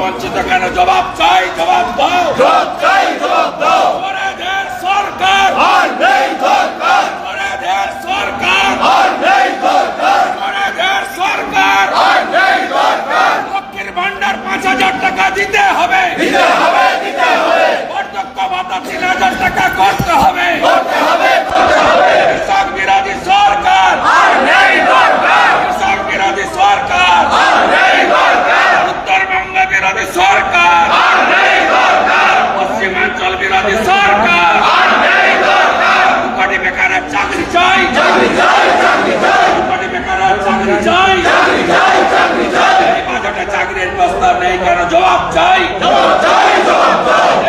বঞ্চিত কেন? জবাব চাই জবাব দাও। ফরেদের সরকার। ফরেদের সরকার। ফরেদের সরকার। লক্ষ্মীর ভান্ডার পাঁচ হাজার টাকা দিতে হবে। অধ্যক্ষ ভাতা তিন হাজার টাকা করতে হবে কৃষক বিরোধী সরকার কৃষক বিরোধী সরকার উত্তরবঙ্গ বিরোধী সরকার পশ্চিমাঞ্চল বিরোধী সরকার কোটি বেকারের চাকরি চাই কোটি বেকারের চাকরি চাই এই বাজেটে চাকরির প্রস্তাব নেই কেন জবাব চাই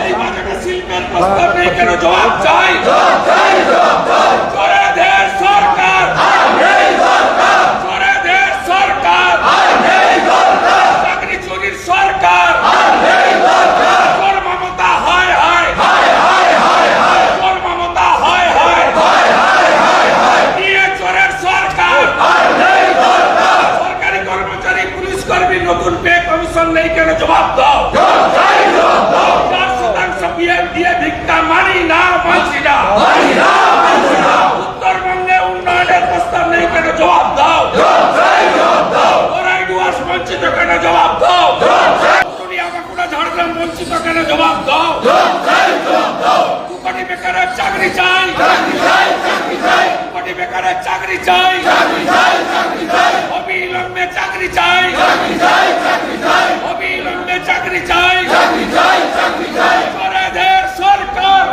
এই বাজেটে শিল্পের প্রস্তাব নেই কেন জবাব চাই ফরেদের সরকার ফরেদের সরকার চাকরি চুরির সরকার চোর মমতা হায় হায় চোর মমতা হায় হায় নিয়ে চোরের সরকার সরকারি কর্মচারী পুলিশ কর্মী নতুন পে কমিশন নেই কেন জবাব দাও? চার শতাংশ পিএম দিয়ে ভিক্ষা মানি না মানছি না। উত্তরবঙ্গে উন্নয়নের প্রস্তাব নেই কেন জবাব দাও? বঞ্চিত কেন জবাব দাও? ঝাড়গ্রাম বঞ্চিত কেন জবাব দাও? দু কোটি বেকারের চাকরি চাই। কোটি বেকারের চাকরি চাই। অবিলম্বে চাকরি চাই অবিলম্বে চাকরি চাই ফরেদের সরকার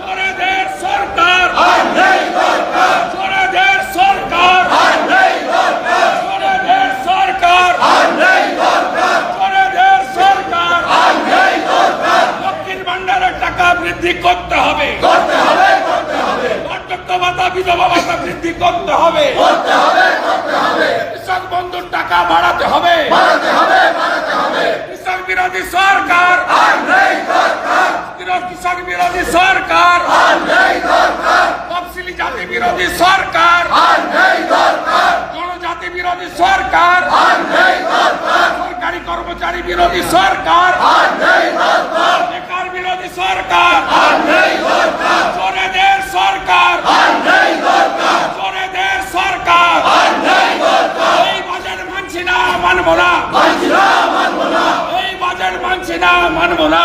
ফরেদের সরকার ফরেদের সরকার ফরেদের সরকার ফরেদের সরকার লক্ষ্মীর ভান্ডারের টাকা বৃদ্ধি করতে হবে। অধ্যক্ষ ভাতা বিধবা ভাতা বৃদ্ধি করতে হবে। কৃষক বন্ধুর টাকা বাড়াতে হবে। কৃষক বিরোধী সরকার। বিরোধী কৃষক বিরোধী সরকার। তফসিলি জাতি বিরোধী সরকার। জনজাতি বিরোধী সরকার। সরকারি কর্মচারী বিরোধী সরকার। না মানব না